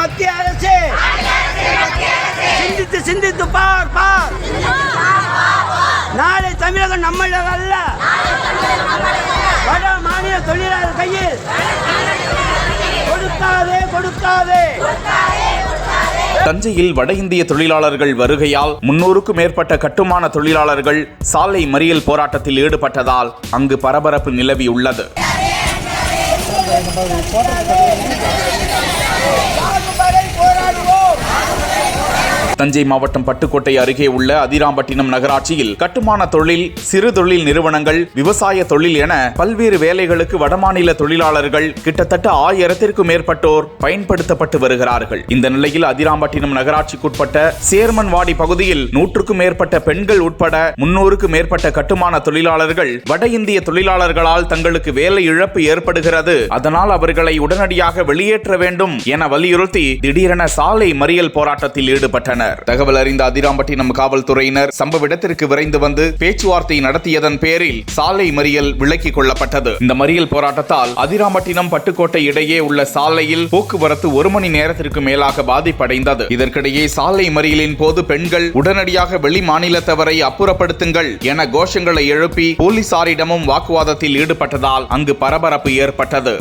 மத்திய அரசு. சிந்தித்து சிந்தித்து பார் பார். நாளை தமிழகம் நம்மளது அல்ல. வட மாநில தொழிலாளர் கையில். கொடுக்காதே கொடுக்காதே. தஞ்சையில் வட இந்திய தொழிலாளர்கள் வருகையால் முன்னூறுக்கும் மேற்பட்ட கட்டுமான தொழிலாளர்கள் சாலை மறியல் போராட்டத்தில் ஈடுபட்டதால் அங்கு பரபரப்பு நிலவி உள்ளது. தஞ்சை மாவட்டம் பட்டுக்கோட்டை அருகே உள்ள அதிராம்பட்டினம் நகராட்சியில் கட்டுமான தொழில் சிறு தொழில் நிறுவனங்கள் விவசாய தொழில் என பல்வேறு வேலைகளுக்கு வடமாநில தொழிலாளர்கள் கிட்டத்தட்ட ஆயிரத்திற்கும் மேற்பட்டோர் பயன்படுத்தப்பட்டு வருகிறார்கள். இந்த நிலையில் அதிராம்பட்டினம் நகராட்சிக்குட்பட்ட சேர்மன்வாடி பகுதியில் நூற்றுக்கும் மேற்பட்ட பெண்கள் உட்பட முன்னூறுக்கும் மேற்பட்ட கட்டுமான தொழிலாளர்கள் வட இந்திய தொழிலாளர்களால் தங்களுக்கு வேலை இழப்பு ஏற்படுகிறது. அதனால் அவர்களை உடனடியாக வெளியேற்ற வேண்டும் என வலியுறுத்தி திடீரென சாலை மறியல் போராட்டத்தில் ஈடுபட்டனர். தகவல் அறிந்த அதிராம்பட்டினம் காவல்துறையினர் சம்பவ இடத்திற்கு விரைந்து வந்து பேச்சுவார்த்தை நடத்தியதன் பேரில் சாலை மறியல் விலக்கிக் கொள்ளப்பட்டது. இந்த மறியல் போராட்டத்தால் அதிராம்பட்டினம் பட்டுக்கோட்டை இடையே உள்ள சாலையில் போக்குவரத்து ஒரு மணி நேரத்திற்கு மேலாக பாதிப்படைந்தது. இதற்கிடையே சாலை மறியலின் போது பெண்கள் உடனடியாக வெளி மாநிலத்தவரை அப்புறப்படுத்துங்கள் என கோஷங்களை எழுப்பி போலீசாரிடமும் வாக்குவாதத்தில் ஈடுபட்டதால் அங்கு பரபரப்பு ஏற்பட்டது.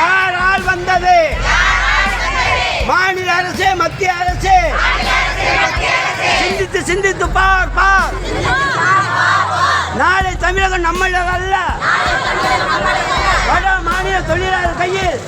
யாரால் வந்தது? மாநில அரசு மத்திய அரசு. சிந்தித்து சிந்தித்து பார் பார். நாளை தமிழகம் நம்மளது அல்ல வட மாநில தொழிலாளர் கையில்.